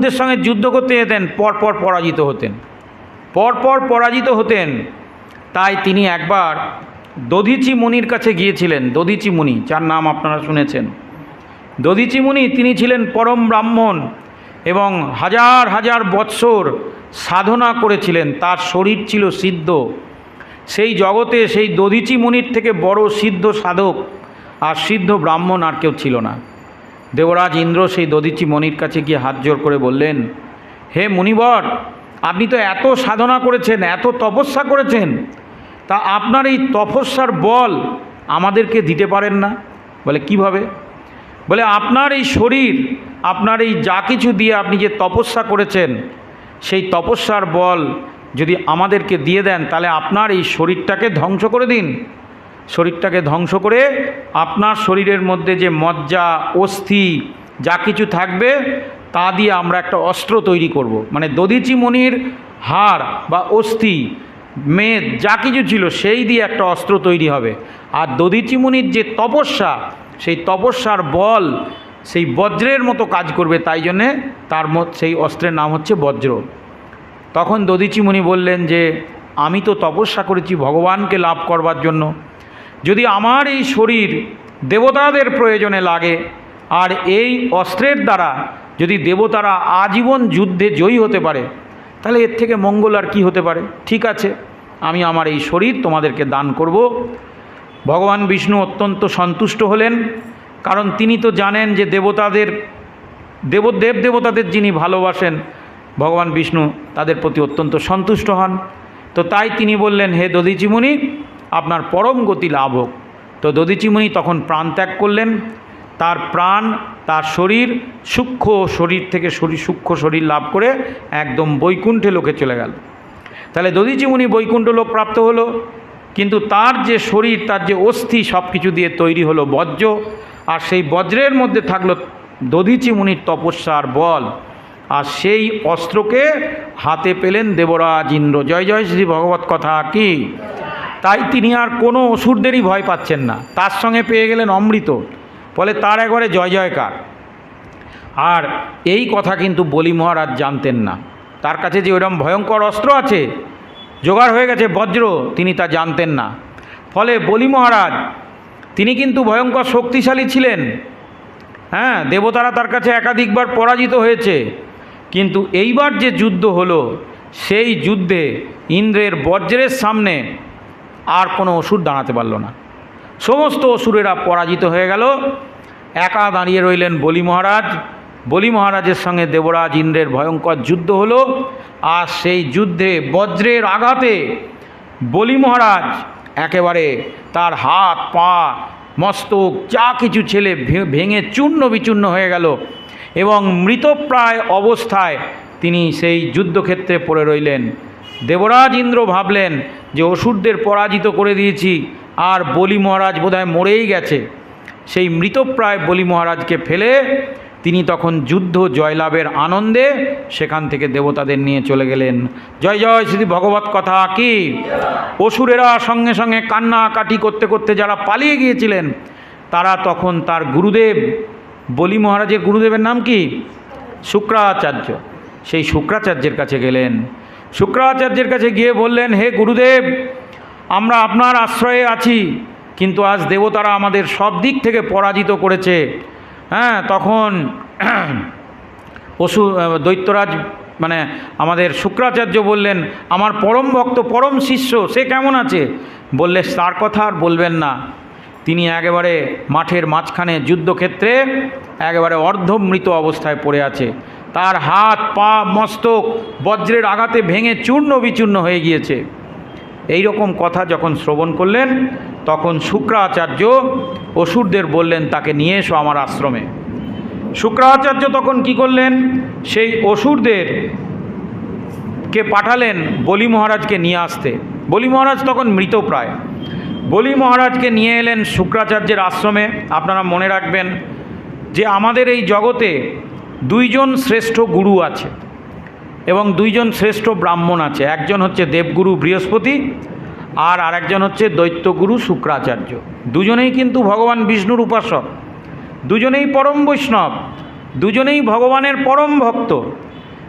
দের সঙ্গে যুদ্ধ করতে যেতেন, পরপর পরাজিত হতেন। পরপর পরাজিত হতেন, তাই তিনি একবার দধিচি মুনির কাছে গিয়েছিলেন। দধিচি মুনি, যার নাম আপনারা শুনেছেন। দধিচি মুনি তিনি ছিলেন পরম ব্রাহ্মণ এবং হাজার হাজার বৎসর সাধনা করেছিলেন। তার শরীর ছিল সিদ্ধ। সেই জগতে সেই দধিচি মুনির থেকে বড় সিদ্ধ সাধক আর সিদ্ধ ব্রাহ্মণ আর কেউ ছিল না। দেবরাজ ইন্দ্র সেই দধিচি মনির কাছে গিয়ে হাত জোর করে বললেন, হে মুনিবর, আপনি তো এত সাধনা করেছেন, এত তপস্যা করেছেন, তা আপনার এই তপস্যার বল আমাদেরকে দিতে পারেন না? বলে, কীভাবে? বলে, আপনার এই শরীর, আপনার এই যা কিছু দিয়ে আপনি যে তপস্যা করেছেন, সেই তপস্যার বল যদি আমাদেরকে দিয়ে দেন, তাহলে আপনার এই শরীরটাকে ধ্বংস করে দিন। শরীরটাকে ধ্বংস করে আপনার শরীরের মধ্যে যে মজ্জা, অস্থি, যা কিছু থাকবে, তা দিয়ে আমরা একটা অস্ত্র তৈরি করব। মানে দধিচি মনির হাড় বা অস্থি, মেদ, যা কিছু ছিল, সেই দিয়ে একটা অস্ত্র তৈরি হবে। আর দধিচি মুনির যে তপস্যা, সেই তপস্যার বল, সেই বজ্রের মতো কাজ করবে, তাই জন্যে তার সেই অস্ত্রের নাম হচ্ছে বজ্র। তখন দধিচি মুনি বললেন যে, আমি তো তপস্যা করেছি ভগবানকে লাভ করবার জন্য। যদি আমার এই শরীর দেবতাদের প্রয়োজনে লাগে, আর এই অস্ত্রের দ্বারা যদি দেবতারা আজীবন যুদ্ধে জয়ী হতে পারে, তাহলে এর থেকে মঙ্গল আর কী হতে পারে? ঠিক আছে, আমি আমার এই শরীর তোমাদেরকে দান করব। ভগবান বিষ্ণু অত্যন্ত সন্তুষ্ট হলেন, কারণ তিনি তো জানেন যে দেবতাদের, দেব দেব দেবতাদের যিনি ভালোবাসেন, ভগবান বিষ্ণু তাদের প্রতি অত্যন্ত সন্তুষ্ট হন। তো তাই তিনি বললেন, হে দধিচিমুনি আপনার পরম গতি লাভ হোক। তো দধিচিমুনি তখন প্রাণ ত্যাগ করলেন। তার প্রাণ, তার শরীর, সূক্ষ্ম শরীর থেকে শরীর, সূক্ষ্ম শরীর লাভ করে একদম বৈকুণ্ঠে লোকে চলে গেল। তাহলে দধিচিমুনি বৈকুণ্ঠ লোক প্রাপ্ত হলো। কিন্তু তার যে শরীর, তার যে অস্থি সব কিছু দিয়ে তৈরি হলো বজ্র। আর সেই বজ্রের মধ্যে থাকল দধিচি মুনির তপস্যার বল। আর সেই অস্ত্রকে হাতে পেলেন দেবরাজ ইন্দ্র। জয় জয়, শ্রী ভগবত কথা কি? তাই তিনি আর কোনো অসুরদেরই ভয় পাচ্ছেন না। তার সঙ্গে পেয়ে গেলেন অমৃত। ফলে তার একবারে জয় জয়কার। আর এই কথা কিন্তু বলি মহারাজ জানতেন না। তার কাছে যে ওইরকম ভয়ঙ্কর অস্ত্র আছে, জোগাড় হয়ে গেছে বজ্র, তিনি তা জানতেন না। ফলে বলি মহারাজ, তিনি কিন্তু ভয়ঙ্কর শক্তিশালী ছিলেন। হ্যাঁ দেবতারা তার কাছে একাধিকবার পরাজিত হয়েছে। কিন্তু এইবার যে যুদ্ধ হলো, সেই যুদ্ধে ইন্দ্রের বজ্রের সামনে আর কোনো অসুর দাঁড়াতে পারল না। সমস্ত অসুরেরা পরাজিত হয়ে গেল। একা দাঁড়িয়ে রইলেন বলি মহারাজ। বলি মহারাজের সঙ্গে দেবরাজ ইন্দ্রের ভয়ঙ্কর যুদ্ধ হলো। আর সেই যুদ্ধে বজ্রের আঘাতে বলি মহারাজ একেবারে তার হাত, পা, মস্তক, যা কিছু ছেলে ভেঙে চূর্ণ বিচূর্ণ হয়ে গেল এবং মৃতপ্রায় অবস্থায় তিনি সেই যুদ্ধক্ষেত্রে পড়ে রইলেন। দেবরাজ ইন্দ্র ভাবলেন যে অসুরদের পরাজিত করে দিয়েছি, আর বলি মহারাজ বোধহয় মরেই গেছে। সেই মৃতপ্রায় বলি মহারাজকে ফেলে তিনি তখন যুদ্ধ জয়লাভের আনন্দে সেখান থেকে দেবতাদের নিয়ে চলে গেলেন। জয় জয়, শ্রী ভগবত কথা কি? অসুরেরা সঙ্গে সঙ্গে কান্নাকাটি করতে করতে যারা পালিয়ে গিয়েছিলেন, তারা তখন তার গুরুদেব, বলি মহারাজের গুরুদেবের নাম কি? শুক্রাচার্য। সেই শুক্রাচার্যের কাছে গেলেন। শুক্রাচার্যের কাছে গিয়ে বললেন, হে গুরুদেব, আমরা আপনার আশ্রয়ে আছি, কিন্তু আজ দেবতারা আমাদের সব দিক থেকে পরাজিত করেছে। হ্যাঁ তখন পশু দৈত্যরাজ মানে আমাদের শুক্রাচার্য বললেন, আমার পরম ভক্ত, পরম শিষ্য, সে কেমন আছে? বললে, তার কথা আর বলবেন না। তিনি একেবারে মাঠের মাঝখানে যুদ্ধক্ষেত্রে একেবারে অর্ধমৃত অবস্থায় পড়ে আছে। তার হাত, পা, মস্তক বজ্রের আঘাতে ভেঙে চূর্ণ বিচূর্ণ হয়ে গিয়েছে। এই রকম কথা যখন শ্রবণ করলেন, তখন শুক্রাচার্য অসুরদের বললেন, তাকে নিয়ে এসো আমার আশ্রমে। শুক্রাচার্য তখন কি করলেন? সেই অসুরদের কে পাঠালেন বলি মহারাজকে নিয়ে আসতে। বলি মহারাজ তখন মৃতপ্রায় বলি মহারাজকে নিয়ে এলেন শুক্রাচার্যের আশ্রমে। আপনারা মনে রাখবেন যে আমাদের এই জগতে দুইজন শ্রেষ্ঠ গুরু আছে এবং দুইজন শ্রেষ্ঠ ব্রাহ্মণ আছে। একজন হচ্ছে দেবগুরু বৃহস্পতি আর আরেকজন হচ্ছে দৈত্যগুরু শুক্রাচার্য। দুজনেই কিন্তু ভগবান বিষ্ণুর উপাসক। দুজনেই পরম বৈষ্ণব। দুজনেই ভগবানের পরম ভক্ত।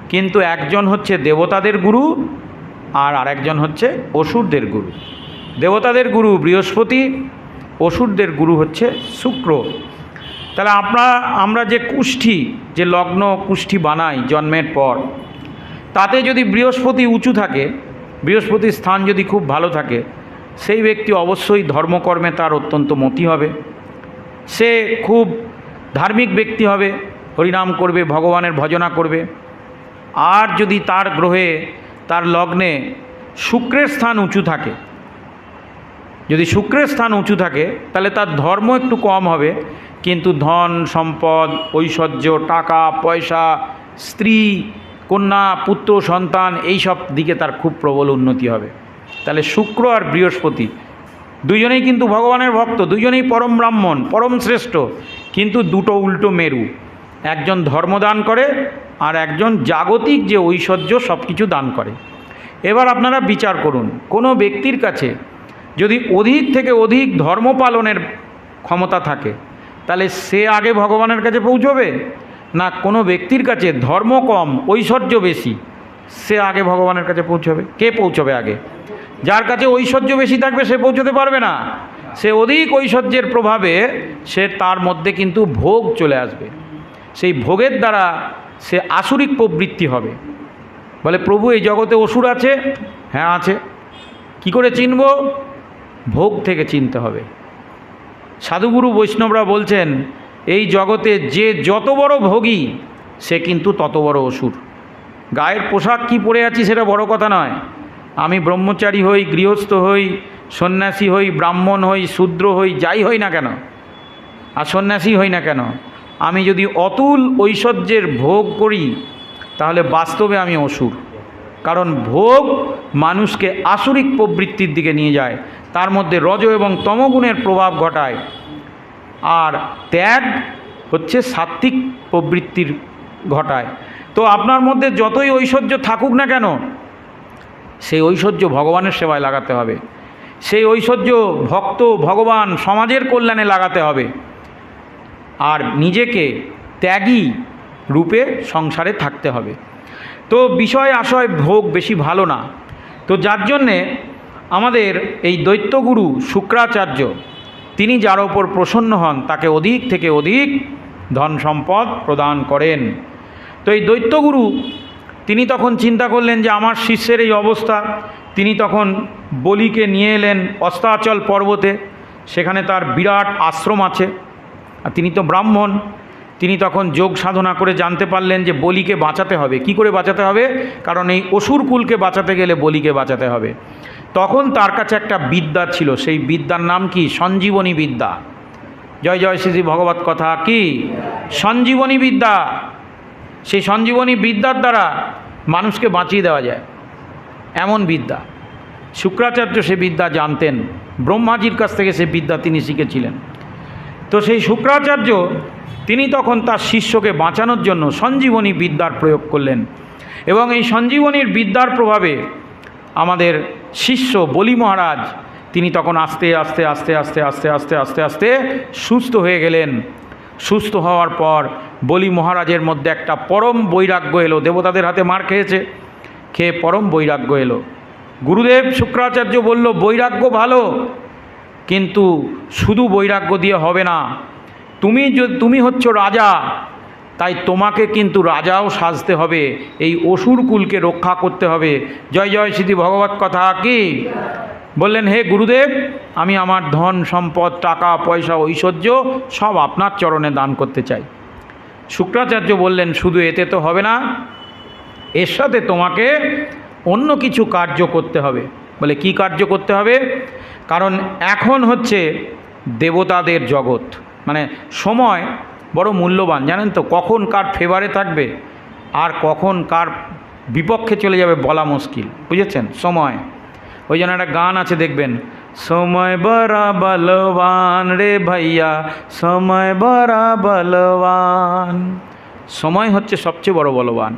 কিন্তু একজন হচ্ছে দেবতাদের গুরু আর আরেকজন হচ্ছে অসুরদের গুরু। দেবতাদের গুরু বৃহস্পতি, অসুরদের গুরু হচ্ছে শুক্র। তাহলে আমরা আমরা যে কুষ্ঠি, যে লগ্ন কুষ্ঠি বানাই জন্মের পর, তাতে যদি বৃহস্পতি উঁচু থাকে, বৃহস্পতির স্থান যদি খুব ভালো থাকে, সেই ব্যক্তি অবশ্যই ধর্মকর্মে তার অত্যন্ত মতি হবে। সে খুব ধার্মিক ব্যক্তি হবে, হরিনাম করবে, ভগবানের ভজনা করবে। আর যদি তার গ্রহে, তার লগ্নে শুক্রের স্থান উঁচু থাকে, যদি শুক্রের স্থান উঁচু থাকে, তাহলে তার ধর্ম একটু কম হবে। কিন্তু ধন, সম্পদ, ঐশ্বর্য, টাকা, পয়সা, স্ত্রী, কন্যা, পুত্র, সন্তান এই সব দিকে তার খুব প্রবল উন্নতি হবে। তাহলে শুক্র আর বৃহস্পতি দুজনেই কিন্তু ভগবানের ভক্ত, দুজনেই পরম ব্রাহ্মণ, পরম শ্রেষ্ঠ, কিন্তু দুটো উল্টো মেরু। একজন ধর্ম দান করে আর একজন জাগতিক যে ঐশ্বর্য সব কিছু দান করে। এবার আপনারা বিচার করুন, কোনো ব্যক্তির কাছে যদি অধিক থেকে অধিক ধর্ম পালনের ক্ষমতা থাকে তাহলে সে আগে ভগবানের কাছে পৌঁছবে? না কোনো ব্যক্তির কাছে? ধর্ম কম, ঐশ্বর্য বেশি। সে আগে ভগবানের কাছে পৌঁছবে। কে পৌঁছবে আগে? যার কাছে ঐশ্বর্য বেশি থাকবে, সে পৌঁছতে পারবে না। সে অধিক ঐশ্বর্যের প্রভাবে সে তার মধ্যে কিন্তু ভোগ চলে আসবে। সেই ভোগের দ্বারা সে আসরিক প্রবৃত্তি হবে। বলে, প্রভু, এই জগতে অসুর আছে? হ্যাঁ আছে। কি করে চিনব? ভোগ থেকে চিনতে হবে। সাধুগুরু বৈষ্ণবরা বলছেন, এই জগতে যে যত বড় ভোগী, সে কিন্তু তত বড় অসুর। গায়ের পোশাক কি পরে আছি সেটা বড় কথা নয়। আমি ব্রহ্মচারী হই, গৃহস্থ হই, সন্ন্যাসী হই, ব্রাহ্মণ হই, শূদ্র হই, যাই হই না কেন? আর সন্ন্যাসী হই না কেন? আমি যদি অতুল ঐশ্বর্যের ভোগ করি, তাহলে বাস্তবে আমি অসুর। কারণ ভোগ মানুষকে আসরিক প্রবৃত্তির দিকে নিয়ে যায়। তার মধ্যে রজ এবং তমগুণের প্রভাব ঘটায়। আর ত্যাগ হচ্ছে সাত্ত্বিক প্রবৃত্তির ঘটায়। তো আপনার মধ্যে যতই ঐশ্বর্য থাকুক না কেন, সেই ঐশ্বর্য ভগবানের সেবায় লাগাতে হবে। সেই ঐশ্বর্য ভক্ত, ভগবান সমাজের কল্যাণে লাগাতে হবে। আর নিজেকে ত্যাগী রূপে সংসারে থাকতে হবে। তো বিষয় আশয় ভোগ বেশি ভালো না। তো যার জন্যে আমাদের এই দৈত্যগুরু শুক্রাচার্য, তিনি যার ওপর প্রসন্ন হন, তাকে অধিক থেকে অধিক ধন সম্পদ প্রদান করেন। তো এই দৈত্যগুরু, তিনি তখন চিন্তা করলেন যে আমার শিষ্যের এই অবস্থা। তিনি তখন বলিকে নিয়ে এলেন অস্তাচল পর্বতে, সেখানে তার বিরাট আশ্রম আছে। আর তিনি তো ব্রাহ্মণ তিনি তখন যোগ সাধনা করে জানতে পারলেন যে বলিকে বাঁচাতে হবে। কি করে বাঁচাতে হবে? কারণ এই অসুর কুলকে বাঁচাতে গেলে বলিকে বাঁচাতে হবে। তখন তার কাছে একটা বিদ্যা ছিল, সেই বিদ্যার নাম কি? সঞ্জীবনী বিদ্যা। জয় জয় শ্রী ভগবত কথা কি? সঞ্জীবনী বিদ্যা। সেই সঞ্জীবনী বিদ্যার দ্বারা মানুষকে বাঁচিয়ে দেওয়া যায়। এমন বিদ্যা। শুক্রাচার্য সে বিদ্যা জানতেন। ব্রহ্মাজির কাছ থেকে সে বিদ্যা তিনি শিখেছিলেন। তো সেই শুক্রাচার্য, তিনি তখন তার শিষ্যকে বাঁচানোর জন্য সঞ্জীবনী বিদ্যার প্রয়োগ করলেন এবং এই সঞ্জীবনীর বিদ্যার প্রভাবে আমাদের শিষ্য বলি মহারাজ, তিনি তখন আস্তে আস্তে আস্তে আস্তে আস্তে আস্তে আস্তে আস্তে সুস্থ হয়ে গেলেন। সুস্থ হওয়ার পর বলি মহারাজের মধ্যে একটা পরম বৈরাগ্য এলো, দেবতাদের হাতে মার খেয়েছে, খেয়ে পরম বৈরাগ্য এলো। গুরুদেব শুক্রাচার্য বলল, বৈরাগ্য ভালো কিন্তু শুধু বৈরাগ্য দিয়ে হবে না। তুমি তুমি হচ্ছ রাজা, তাই তোমাকে কিন্তু রাজাও সাজতে হবে, এই অসুর কুলকে রক্ষা করতে হবে। জয় জয় সিদ্ধি ভগবত কথা কি? বললেন, হে গুরুদেব, আমি আমার ধন, সম্পদ, টাকা, পয়সা, ঐশ্বর্য সব আপনার চরণে দান করতে চাই। শুক্রাচার্য বললেন, শুধু এতে তো হবে না, এর সাথে তোমাকে অন্য কিছু কার্য করতে হবে। বলে কি কার্য করতে হবে? কারণ এখন হচ্ছে দেবতাদের জগৎ। মানে সময় বড় মূল্যবান, জানেন তো? কখন কার ফেভারে থাকবে আর কখন কার বিপক্ষে চলে যাবে বলা মুশকিল, বুঝেছেন? সময়। ওই জন্য একটা গান আছে, দেখবেন। সময় বড়া বলবান রে ভাইয়া, সময় বড়া বলবান। সময় হচ্ছে সবচেয়ে বড় বলবান।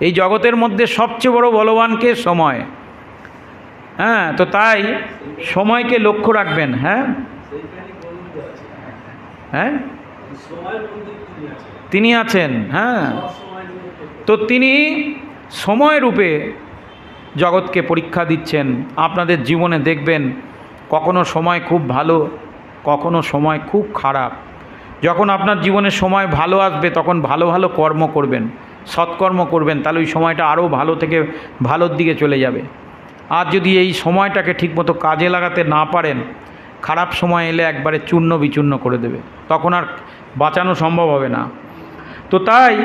এই জগতের মধ্যে সবচেয়ে বড় বলবানকে সময়। হ্যাঁ তো তাই সময়কে লক্ষ্য রাখবেন হ্যাঁ? হ্যাঁ? তিনি আছেন হ্যাঁ? তো তিনি সময় রূপে জগৎকে পরীক্ষা দিচ্ছেন, আপনাদের জীবনে দেখবেন কখনো সময় খুব ভালো, কখনো সময় খুব খারাপ। যখন আপনার জীবনে সময় ভালো আসবে, তখন ভালো ভালো কর্ম করবেন, সৎকর্ম করবেন, তাহলে ওই সময়টা আরও ভালো থেকে ভালোর দিকে চলে যাবে। আর যদি এই সময়টাকে ঠিকমতো কাজে লাগাতে না পারেন, খারাপ সময় এলে একবারে চূর্ণ বিচূর্ণ করে দেবে। তখন আর বাঁচানো সম্ভব হবে না। তো তাই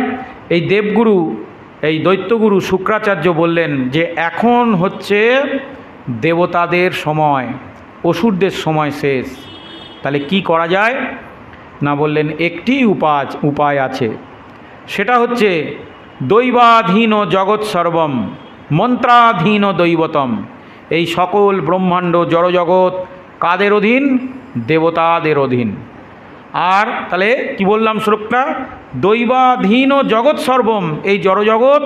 এই দেবগুরু, এই দৈত্যগুরু শুক্রাচার্য বললেন যে, এখন হচ্ছে দেবতাদের সময়, অসুরদের সময় শেষ। তাহলে কি করা যায়? না বললেন, একটি উপায় উপায় আছে। সেটা হচ্ছে দৈবাধীন জগৎ সর্বম। মন্ত্রাধীন দৈবতম। এই সকল ব্রহ্মাণ্ড জড়জগৎ কাদের অধীন? দেবতাদের অধীন। আর তাহলে কি বললাম শ্লোকটা? দৈবাধীন জগৎ সর্বম, এই জড়জগৎ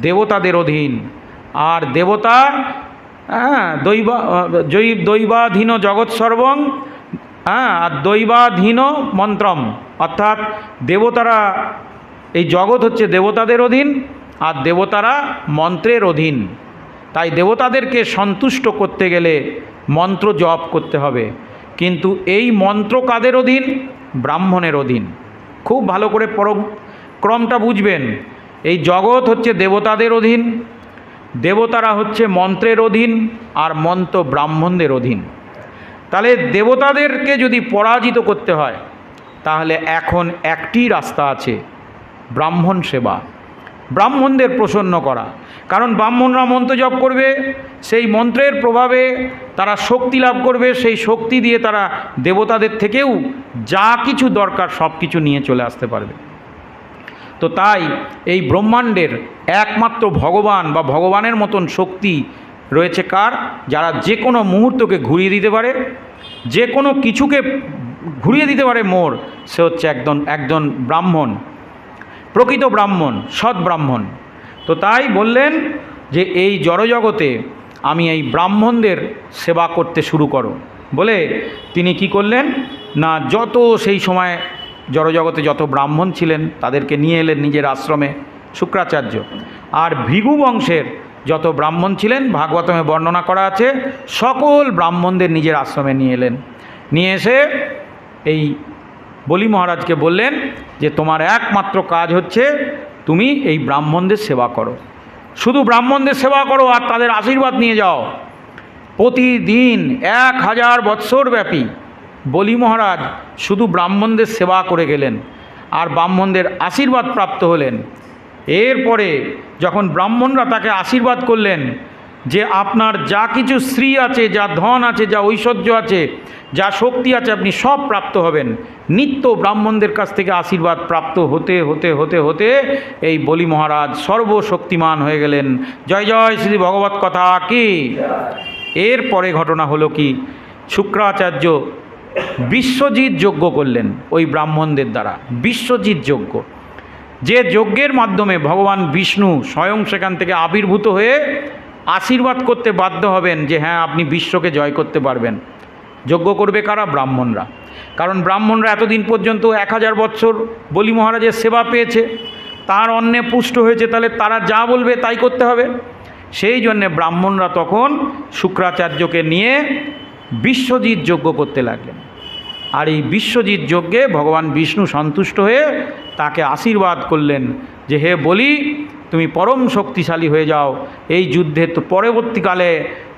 দেবতাদের অধীন। আর দেবতা হ্যাঁ দৈবা, জৈ, দৈবাধীন জগৎ সর্বম হ্যাঁ আর দৈবাধীন মন্ত্রম। অর্থাৎ দেবতারা, এই জগৎ হচ্ছে দেবতাদের অধীন আর দেবতারা মন্ত্রের অধীন। তাই দেবতাদেরকে সন্তুষ্ট করতে গেলে মন্ত্র জপ করতে হবে। কিন্তু এই মন্ত্র কাদের অধীন? ব্রাহ্মণের অধীন। খুব ভালো করে পরম ক্রমটা বুঝবেন। এই জগৎ হচ্ছে দেবতাদের অধীন, দেবতারা হচ্ছে মন্ত্রের অধীন, আর মন্ত্র ব্রাহ্মণদের অধীন। তাহলে দেবতাদেরকে যদি পরাজিত করতে হয়, তাহলে এখন একটি রাস্তা আছে, ব্রাহ্মণ সেবা। ব্রাহ্মণদের প্রসন্ন করা। কারণ ব্রাহ্মণরা মন্ত্র জপ করবে, সেই মন্ত্রের প্রভাবে তারা শক্তি লাভ করবে, সেই শক্তি দিয়ে তারা দেবতাদের থেকেও যা কিছু দরকার সব কিছু নিয়ে চলে আসতে পারবে। তো তাই এই ব্রহ্মাণ্ডের একমাত্র ভগবান বা ভগবানের মতন শক্তি রয়েছে কার? যারা যে কোনো মুহূর্তকে ঘুরিয়ে দিতে পারে, যে কোনো কিছুকে ঘুরিয়ে দিতে পারে মোর, সে হচ্ছে একজন একজন ব্রাহ্মণ। প্রকৃত ব্রাহ্মণ, সৎ ব্রাহ্মণ। তো তাই বললেন যে এই জড়জগতে আমি এই ব্রাহ্মণদের সেবা করতে শুরু করো। বলে তিনি কি করলেন? না, যত সেই সময় জড়জগতে যত ব্রাহ্মণ ছিলেন, তাদেরকে নিয়ে এলেন নিজের আশ্রমে শুক্রাচার্য। আর ভৃগু বংশের যত ব্রাহ্মণ ছিলেন, ভাগবতমে বর্ণনা করা আছে, সকল ব্রাহ্মণদের নিজের আশ্রমে নিয়ে এলেন। নিয়ে এসে এই বলি মহারাজকে বললেন যে তোমার একমাত্র কাজ হচ্ছে তুমি এই ব্রাহ্মণদের সেবা করো। শুধু ব্রাহ্মণদের সেবা করো আর তাদের আশীর্বাদ নিয়ে যাও। প্রতিদিন এক হাজার বৎসর ব্যাপী বলি মহারাজ শুধু ব্রাহ্মণদের সেবা করে গেলেন আর ব্রাহ্মণদের আশীর্বাদ প্রাপ্ত হলেন। এরপরে যখন ব্রাহ্মণরা তাকে আশীর্বাদ করলেন যে আপনার যা কিছু শ্রী আছে, যা ধন আছে, যা ঐশ্বর্য আছে, যা শক্তি আছে, আপনি সব প্রাপ্ত হবেন। নিত্য ব্রাহ্মণদের কাছ থেকে আশীর্বাদ প্রাপ্ত হতে হতে হতে হতে এই বলি মহারাজ সর্বশক্তিমান হয়ে গেলেন। জয় জয় শ্রী ভগবত কথা কি? এরপরে ঘটনা হলো কি? শুক্রাচার্য বিশ্বজিৎ যজ্ঞ করলেন ওই ব্রাহ্মণদের দ্বারা। বিশ্বজিৎ যজ্ঞ। যে যজ্ঞের মাধ্যমে ভগবান বিষ্ণু স্বয়ং সেখান থেকে আবির্ভূত হয়ে আশীর্বাদ করতে বাধ্য হবেন যে হ্যাঁ আপনি বিশ্বকে জয় করতে পারবেন। যজ্ঞ করবে কারা? ব্রাহ্মণরা। কারণ ব্রাহ্মণরা এতদিন পর্যন্ত এক হাজার বৎসর বলি মহারাজের সেবা পেয়েছে। তার অন্নে পুষ্ট হয়েছে, তাহলে তারা যা বলবে তাই করতে হবে। সেই জন্যে ব্রাহ্মণরা তখন শুক্রাচার্যকে নিয়ে বিশ্বজিৎ যজ্ঞ করতে লাগলেন। আর এই বিশ্বজিৎ যজ্ঞে ভগবান বিষ্ণু সন্তুষ্ট হয়ে তাকে আশীর্বাদ করলেন যে, হে বলি তুমি পরম শক্তিশালী হয়ে যাও। এই যুদ্ধে তো পরবর্তীকালে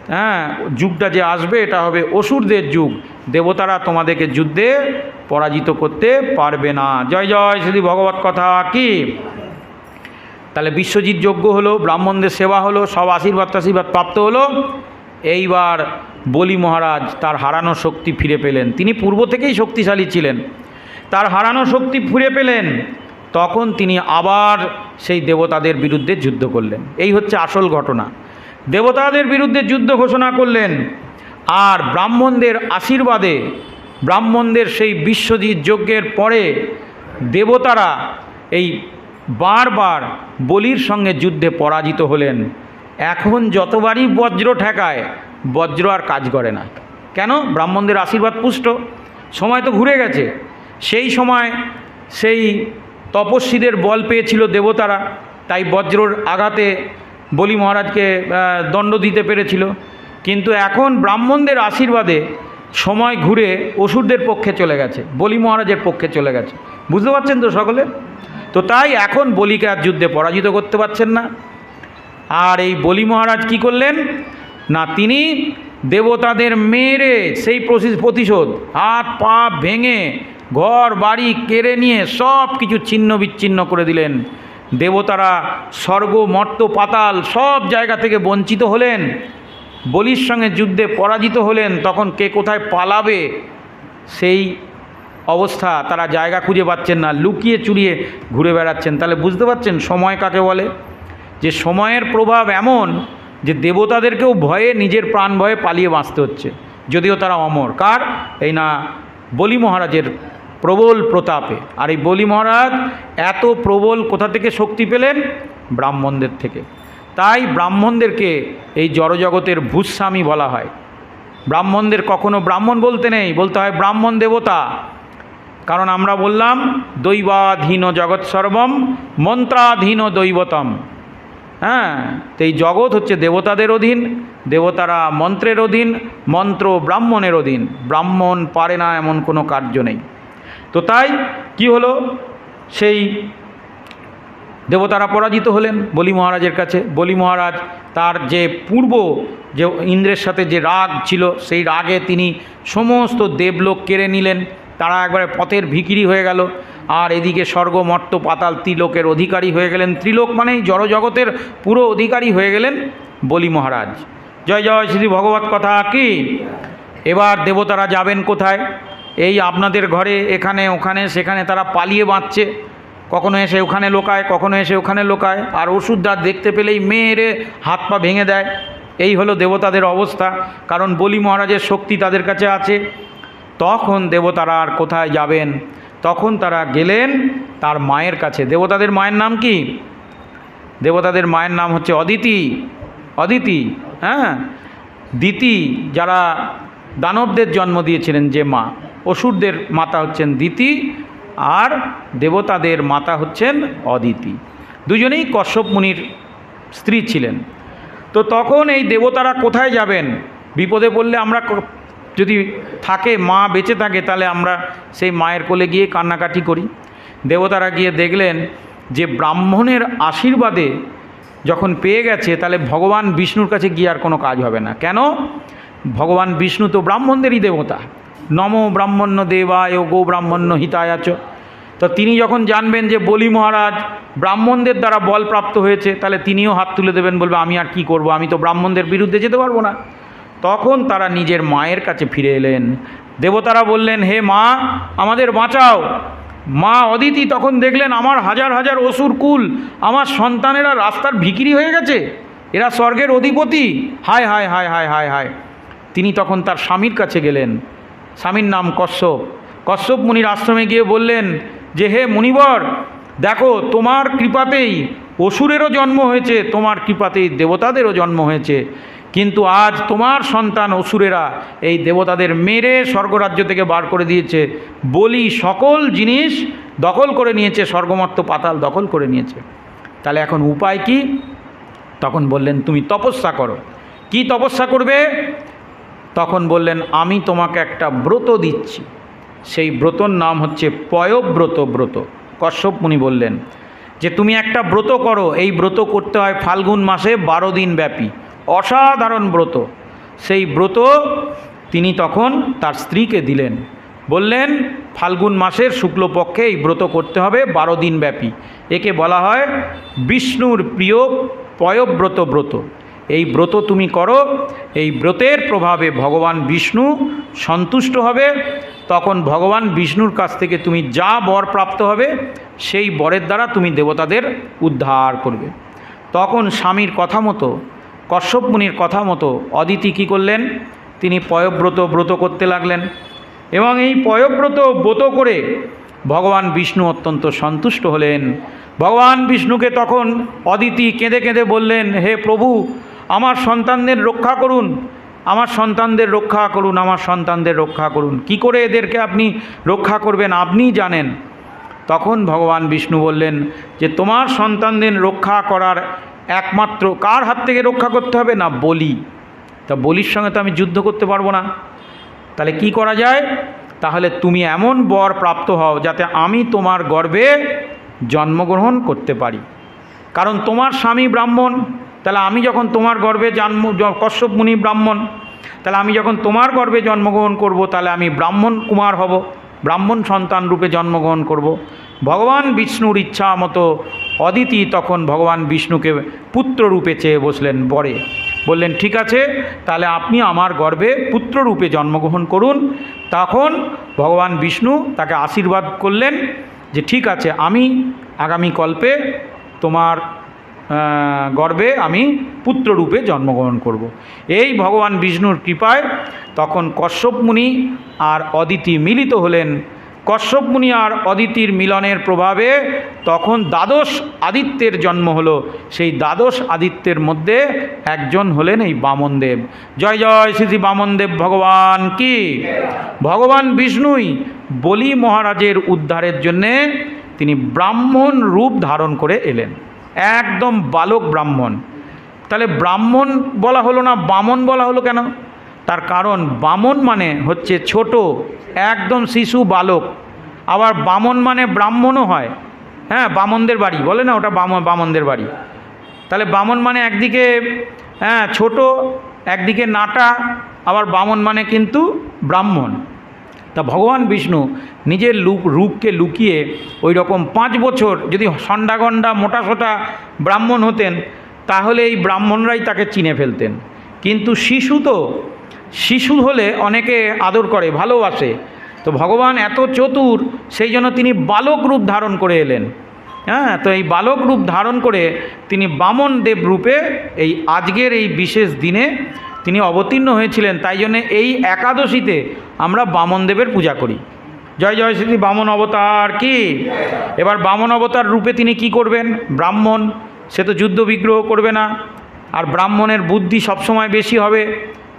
হ্যাঁ যুগটা যে আসবে, এটা হবে অসুরদের যুগ। দেবতারা তোমাদেরকে যুদ্ধে পরাজিত করতে পারবে না। জয় জয়, শ্রী ভগবত কথা কি? তাহলে বিশ্বজিৎ যজ্ঞ হলো, ব্রাহ্মণদের সেবা হলো, সব আশীর্বাদ আশীর্বাদ প্রাপ্ত হলো। এইবার বলি মহারাজ, তার হারানো শক্তি ফিরে পেলেন। তিনি পূর্ব থেকেই শক্তিশালী ছিলেন। তার হারানো শক্তি ফিরে পেলেন। তখন তিনি আবার সেই দেবতাদের বিরুদ্ধে যুদ্ধ করলেন। এই হচ্ছে আসল ঘটনা। দেবতাদের বিরুদ্ধে যুদ্ধ ঘোষণা করলেন আর ব্রাহ্মণদের আশীর্বাদে, ব্রাহ্মণদের সেই বিশ্বজিৎ যজ্ঞের পরে দেবতারা এই বারবার বলির সঙ্গে যুদ্ধে পরাজিত হলেন। এখন যতবারই বজ্র ঠেকায়, বজ্র আর কাজ করে না। কেন? ব্রাহ্মণদের আশীর্বাদ পুষ্ট। সময় তো ঘুরে গেছে। সেই সময় সেই তপস্বীদের বল পেয়েছিল দেবতারা, তাই বজ্রর আঘাতে বলি মহারাজকে দণ্ড দিতে পেরেছিল। কিন্তু এখন ব্রাহ্মণদের আশীর্বাদে সময় ঘুরে অসুরদের পক্ষে চলে গেছে, বলি মহারাজের পক্ষে চলে গেছে। বুঝতে পারছেন তো সকলে? তো তাই এখন বলিকে আর যুদ্ধে পরাজিত করতে পারছেন না। আর এই বলি মহারাজ কি করলেন? না, তিনি দেবতাদের মেরে সেই প্রতিশোধ, হাত পা ভেঙে ঘর, বাড়ি কেড়ে নিয়ে সব কিছু ছিন্ন বিচ্ছিন্ন করে দিলেন। দেবতারা স্বর্গ, মর্ত, পাতাল সব জায়গা থেকে বঞ্চিত হলেন। বলির সঙ্গে যুদ্ধে পরাজিত হলেন। তখন কে কোথায় পালাবে সেই অবস্থা তারা জায়গা খুঁজে পাচ্ছেন না। লুকিয়ে চুরিয়ে ঘুরে বেড়াচ্ছেন। তাহলে বুঝতে পারছেন সময় কাকে বলে? যে সময়ের প্রভাব এমন যে দেবতাদেরকেও ভয়ে, নিজের প্রাণ ভয়ে পালিয়ে বাঁচতে হচ্ছে। যদিও তারা অমর। কার? এই না বলি মহারাজের প্রবল প্রতাপে। আর এই বলি মহারাজ এত প্রবল কোথা থেকে শক্তি পেলেন? ব্রাহ্মণদের থেকে। তাই ব্রাহ্মণদেরকে এই জড়জগতের ভূস্বামী বলা হয়। ব্রাহ্মণদের কখনো ব্রাহ্মণ বলতে নেই, বলতে হয় ব্রাহ্মণ দেবতা। কারণ আমরা বললাম, দৈবাধীন জগৎ সর্বম, মন্ত্রাধীন দৈবতম। হ্যাঁ তো এই জগৎ হচ্ছে দেবতাদের অধীন, দেবতারা মন্ত্রের অধীন, মন্ত্র ব্রাহ্মণের অধীন। ব্রাহ্মণ পারে না এমন কোনো কার্য নেই। তো তাই কি হলো? সেই দেবতারা পরাজিত হলেন বলি মহারাজের কাছে। বলি মহারাজ তার যে পূর্ব যে ইন্দ্রের সাথে যে রাগ ছিল, সেই রাগে তিনি সমস্ত দেবলোক কেড়ে নিলেন। তারা একবারে পথের ভিকিরি হয়ে গেল। আর এদিকে স্বর্গ, মর্ত, পাতাল ত্রিলোকের অধিকারী হয়ে গেলেন। ত্রিলোক মানেই জড়জগতের পুরো অধিকারী হয়ে গেলেন বলি মহারাজ। জয় জয়, শ্রী ভগবত কথা কি? এবার দেবতারা যাবেন কোথায়? এই আপনাদের ঘরে, এখানে, ওখানে, সেখানে তারা পালিয়ে বাঁচছে। কখনো এসে ওখানে লোকায়, কখনো এসে ওখানে লোকায়। আর ওষুধটা দেখতে পেলেই মেয়েরে হাত পা ভেঙে দেয়। এই হলো দেবতাদের অবস্থা। কারণ বলি মহারাজের শক্তি তাদের কাছে আছে। তখন দেবতারা আর কোথায় যাবেন? তখন তারা গেলেন তার মায়ের কাছে। দেবতাদের মায়ের নাম কি? দেবতাদের মায়ের নাম হচ্ছে অদিতি। অদিতি হ্যাঁ? দিতি, যারা দানবদের জন্ম দিয়েছিলেন যে মা। অসুরদের মাতা হচ্ছেন দিতি আর দেবতাদের মাতা হচ্ছেন অদিতি। দুজনেই কশ্যপ মুনির স্ত্রী ছিলেন। তো তখন এই দেবতারা কোথায় যাবেন? বিপদে পড়লে আমরা যদি থাকে, মা বেঁচে থাকে, তাহলে আমরা সেই মায়ের কোলে গিয়ে কান্নাকাটি করি। দেবতারা গিয়ে দেখলেন যে ব্রাহ্মণের আশীর্বাদে যখন পেয়ে গেছে, তাহলে ভগবান বিষ্ণুর কাছে গিয়ে আর কোনো কাজ হবে না। কেন? ভগবান বিষ্ণু তো ব্রাহ্মণদেরই দেবতা। নম ব্রাহ্মণ্য দেবায় গো ব্রাহ্মণ্য হিতায়াচ তো তিনি যখন জানবেন যে বলি মহারাজ ব্রাহ্মণদের দ্বারা বল প্রাপ্ত হয়েছে, তাহলে তিনিও হাত তুলে দেবেন, বলবে, আমি আর কি করব? আমি তো ব্রাহ্মণদের বিরুদ্ধে যেতে পারব না। তখন তারা নিজের মায়ের কাছে ফিরে এলেন। দেবতারা বললেন, হে মা, আমাদের বাঁচাও। মা অদিতি তখন দেখলেন, আমার হাজার হাজার অসুর কুল, আমার সন্তানেরা রাস্তার ভিকিরি হয়ে গেছে। এরা স্বর্গের অধিপতি। হায় হায় হায় হায় হায় হায়। তিনি তখন তার স্বামীর কাছে গেলেন। স্বামীর নাম কশ্যপ। কশ্যপ মুনির আশ্রমে গিয়ে বললেন, যে হে মুনিবর, দেখো তোমার কৃপাতেই অসুরেরও জন্ম হয়েছে, তোমার কৃপাতেই দেবতাদেরও জন্ম হয়েছে। কিন্তু আজ তোমার সন্তান অসুরেরা এই দেবতাদের মেরে স্বর্গরাজ্য থেকে বার করে দিয়েছে। বলি, সকল জিনিস দখল করে নিয়েছে, স্বর্গমর্ত পাতাল দখল করে নিয়েছে। তাহলে এখন উপায় কি? তখন বললেন, তুমি তপস্যা করো। কি তপস্যা করবে? তখন বললেন, আমি তোমাকে একটা ব্রত দিচ্ছি। সেই ব্রতর নাম হচ্ছে পয়ব্রত ব্রত। কশ্যপ মুনি বললেন, যে তুমি একটা ব্রত করো, এই ব্রত করতে হয় ফাল্গুন মাসে বারো দিন ব্যাপী। অসাধারণ ব্রত। সেই ব্রত তিনি তখন তার স্ত্রীকে দিলেন। বললেন, ফাল্গুন মাসের শুক্লপক্ষে এই ব্রত করতে হবে বারো দিন ব্যাপী। একে বলা হয় বিষ্ণুর প্রিয় পয়ব্রত ব্রত। এই ব্রত তুমি করো, এই ব্রতের প্রভাবে ভগবান বিষ্ণু সন্তুষ্ট হবে, তখন ভগবান বিষ্ণুর কাছ থেকে তুমি যা বর প্রাপ্ত হবে, সেই বরের দ্বারা তুমি দেবতাদের উদ্ধার করবে। তখন স্বামীর কথা মতো, কশ্যপ মুনির কথা মতো অদিতি কী করলেন? তিনি পয়ব্রত ব্রত করতে লাগলেন এবং এই পয়ব্রত ব্রত করে ভগবান বিষ্ণু অত্যন্ত সন্তুষ্ট হলেন। ভগবান বিষ্ণুকে তখন অদিতি কেঁদে কেঁদে বললেন, হে প্রভু আমার সন্তানদের রক্ষা করুন, আমার সন্তানদের রক্ষা করুন, আমার সন্তানদের রক্ষা করুন। কি করে এদেরকে আপনি রক্ষা করবেন আপনিই জানেন। তখন ভগবান বিষ্ণু বললেন যে, তোমার সন্তানদের রক্ষা করার একমাত্র কার হাত থেকে রক্ষা করতে হবে? না, বলি। তা বলির সঙ্গে তো আমি যুদ্ধ করতে পারব না। তাহলে কি করা যায়? তাহলে তুমি এমন বর প্রাপ্ত হও যাতে আমি তোমার গর্ভে জন্মগ্রহণ করতে পারি। কারণ তোমার স্বামী ব্রাহ্মণ তাহলে আমি যখন তোমার গর্ভে জন্ম কশ্যপ মুনি ব্রাহ্মণ, তাহলে আমি যখন তোমার গর্ভে জন্মগ্রহণ করব, তাহলে আমি ব্রাহ্মণ কুমার হব, ব্রাহ্মণ সন্তান রূপে জন্মগ্রহণ করব। ভগবান বিষ্ণুর ইচ্ছা মতো অদিতি তখন ভগবান বিষ্ণুকে পুত্র রূপে চেয়ে বসলেন বরে। বললেন, ঠিক আছে, তাহলে আপনি আমার গর্ভে পুত্র রূপে জন্মগ্রহণ করুন। তখন ভগবান বিষ্ণু তাকে আশীর্বাদ করলেন যে, ঠিক আছে, আমি আগামী কল্পে তোমার গর্ভে আমি পুত্ররূপে জন্মগ্রহণ করব। এই ভগবান বিষ্ণুর কৃপায় তখন কশ্যপ মুনি আর অদিতি মিলিত হলেন। কশ্যপ মুনি আর অদিতির মিলনের প্রভাবে তখন দ্বাদশ আদিত্যের জন্ম হলো। সেই দ্বাদশ আদিত্যের মধ্যে একজন হলেন এই বামনদেব। জয় জয় শ্রী বামনদেব ভগবান কি? ভগবান বিষ্ণুই বলি মহারাজের উদ্ধারের জন্যে তিনি ব্রাহ্মণ রূপ ধারণ করে এলেন। একদম বালক ব্রাহ্মণ। তাহলে ব্রাহ্মণ বলা হলো না, বামন বলা হলো কেন? তার কারণ বামন মানে হচ্ছে ছোট, একদম শিশু বালক। আবার বামন মানে ব্রাহ্মণও হয়। হ্যাঁ বামনদের বাড়ি, বলে না ওটা বামন বামনদের বাড়ি। তাহলে বামন মানে একদিকে হ্যাঁ ছোট, একদিকে নাটা, আবার বামন মানে কিন্তু ব্রাহ্মণ। তা ভগবান বিষ্ণু নিজের লুক, রূপকে লুকিয়ে ওই রকম পাঁচ বছর যদি সন্ডাগন্ডা মোটাসোটা ব্রাহ্মণ হতেন, তাহলে এই ব্রাহ্মণরাই তাকে চিনে ফেলতেন। কিন্তু শিশু তো, শিশু হলে অনেকে আদর করে ভালোবাসে তো ভগবান এত চতুর, সেই জন্য তিনি বালক রূপ ধারণ করে এলেন। হ্যাঁ তো এই বালক রূপ ধারণ করে তিনি বামন দেব রূপে এই আজকের এই বিশেষ দিনে তিনি অবতীর্ণ হয়েছিলেন, তাই জন্যে এই একাদশীতে আমরা বামনদেবের পূজা করি। জয় জয় শ্রী বামন অবতার কি? এবার বামন অবতার রূপে তিনি কি করবেন? ব্রাহ্মণ, সে তো যুদ্ধ বিগ্রহ করবে না। আর ব্রাহ্মণের বুদ্ধি সবসময় বেশি হবে,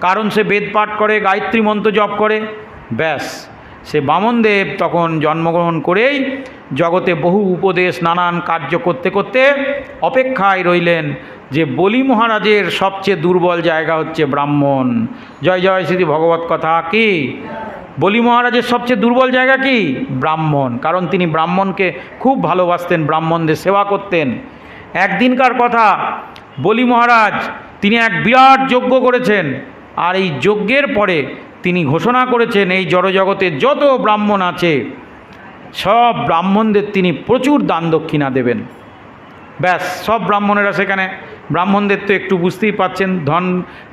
কারণ সে বেদ পাঠ করে, গায়ত্রী মন্ত্র জপ করে। ব্যাস, সে বামনদেব তখন জন্মগ্রহণ করেই জগতে বহু উপদেশ, নানান কার্য করতে করতে অপেক্ষায় রইলেন যে বলি মহারাজের সবচেয়ে দুর্বল জায়গা হচ্ছে ব্রাহ্মণ। জয় জয় শ্রী ভগবত কথা। কি? বলি মহারাজের সবচেয়ে দুর্বল জায়গা কি? ব্রাহ্মণ। কারণ তিনি ব্রাহ্মণকে খুব ভালোবাসতেন, ব্রাহ্মণদের সেবা করতেন। একদিনকার কথা, বলি মহারাজ, তিনি এক বিরাট যজ্ঞ করেছেন। আর এই যজ্ঞের পরে তিনি ঘোষণা করেছেন, এই জড়জগতে যত ব্রাহ্মণ আছে, সব ব্রাহ্মণদের তিনি প্রচুর দান দক্ষিণা দেবেন। ব্যাস, সব ব্রাহ্মণেরা সেখানে, ব্রাহ্মণদের তো একটু বুঝতেই পাচ্ছেন, ধন,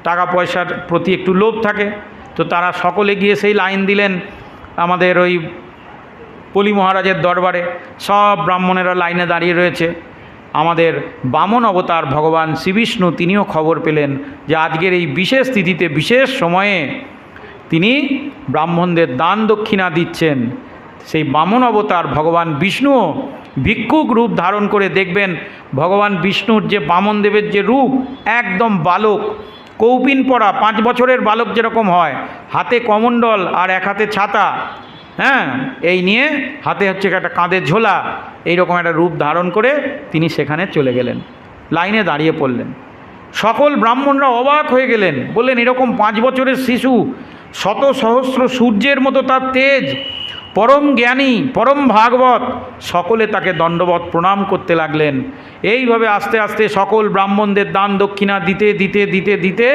টাকা, পয়সার প্রতি একটু লোভ থাকে। তো তারা সকলে গিয়ে সেই লাইন দিলেন আমাদের ওই পলি মহারাজের দরবারে। সব ব্রাহ্মণেরা লাইনে দাঁড়িয়ে রয়েছে। আমাদের বামন অবতার ভগবান শ্রীবিষ্ণু, তিনিও খবর পেলেন যে আজকের এই বিশেষ তিথিতে, বিশেষ সময়ে তিনি ব্রাহ্মণদের দান দক্ষিণা দিচ্ছেন। সেই বামন অবতার ভগবান বিষ্ণুও ভিক্ষুক রূপ ধারণ করে দেখবেন ভগবান বিষ্ণুর যে বামন দেবের যে রূপ, একদম বালক, কৌপিন পরা, পাঁচ বছরের বালক যেরকম হয়, হাতে কমণ্ডল আর এক হাতে ছাতা হ্যাঁ এই নিয়ে হাতে হচ্ছে একটা কাঁধের ঝোলা, এইরকম একটা রূপ ধারণ করে তিনি সেখানে চলে গেলেন, লাইনে দাঁড়িয়ে পড়লেন। সকল ব্রাহ্মণরা অবাক হয়ে গেলেন, বললেন, এরকম পাঁচ বছরের শিশু, শত সহস্র সূর্যের মতো তার তেজ পরম জ্ঞানী, পরম ভাগবত, সকলে তাকে দণ্ডবত প্রণাম করতে লাগলেন। এইভাবে আস্তে আস্তে সকল ব্রাহ্মণদের দান দক্ষিণা দিতে দিতে দিতে দিতে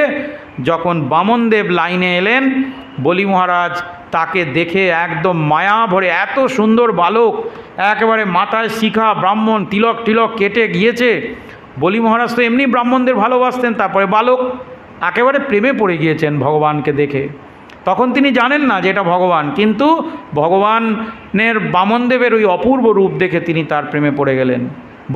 যখন বামনদেব লাইনে এলেন, বলি মহারাজ, তাকে দেখে একদম মায়া ভরে এত সুন্দর বালক, একেবারে মাথায় শিখা ব্রাহ্মণ তিলক তিলক কেটে গিয়েছে। বলি মহারাজ তো এমনি ব্রাহ্মণদের ভালোবাসতেন, তারপরে বালক একেবারে প্রেমে পড়ে গিয়েছেন ভগবানকে দেখে। তখন তিনি জানেন না যে এটা ভগবান। কিন্তু ভগবানের বামনদেবের ওই অপূর্ব রূপ দেখে তিনি তার প্রেমে পড়ে গেলেন।